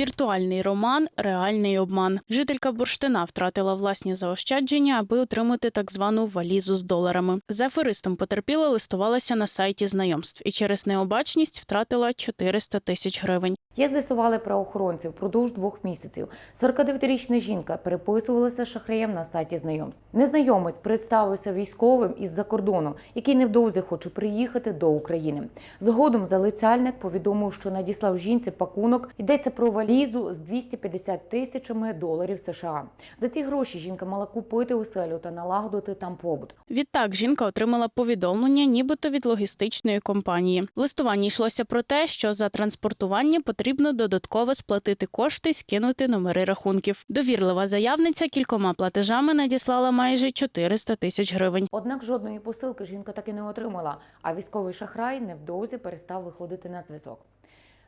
Віртуальний роман, реальний обман. Жителька бурштина втратила власні заощадження, аби отримати так звану валізу з доларами. За аферистом потерпіла листувалася на сайті знайомств і через необачність втратила 400 тисяч гривень. Як з'ясували правоохоронці, впродовж двох місяців 49-річна жінка переписувалася з шахраєм на сайті знайомств. Незнайомець представився військовим із-за кордону, який невдовзі хоче приїхати до України. Згодом залицяльник повідомив, що надіслав жінці пакунок. Йдеться про валізу з 250 тисячами доларів США. За ці гроші жінка мала купити оселю та налагодити там побут. Відтак жінка отримала повідомлення, нібито від логістичної компанії. В листуванні йшлося про те, що за транспортування потрібно додатково сплатити кошти скинути номери рахунків. Довірлива заявниця кількома платежами надіслала майже 400 тисяч гривень. Однак жодної посилки жінка таки не отримала, а військовий шахрай невдовзі перестав виходити на зв'язок.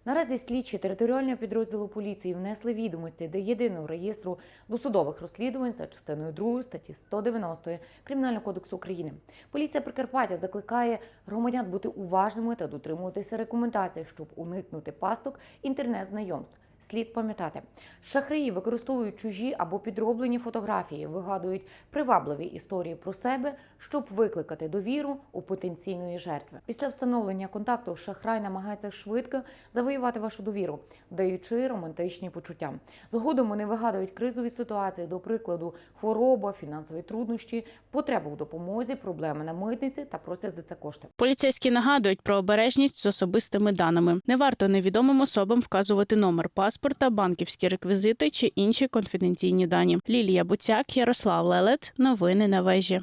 Наразі слідчі територіального підрозділу поліції внесли відомості до єдиного реєстру досудових розслідувань за частиною 2 статті 190 Кримінального кодексу України. Поліція Прикарпаття закликає громадян бути уважними та дотримуватися рекомендацій, щоб уникнути пасток інтернет-знайомств. Слід пам'ятати, шахраї використовують чужі або підроблені фотографії, вигадують привабливі історії про себе, щоб викликати довіру у потенційної жертви. Після встановлення контакту шахрай намагається швидко завоювати вашу довіру, даючи романтичні почуття. Згодом вони вигадують кризові ситуації, до прикладу, хвороба, фінансові труднощі, потребу в допомозі, проблеми на митниці та просять за це кошти. Поліцейські нагадують про обережність з особистими даними. Не варто невідомим особам вказувати номер паспорта, банківські реквізити чи інші конфіденційні дані. Лілія Буцяк, Ярослав Лелет. Новини на вежі.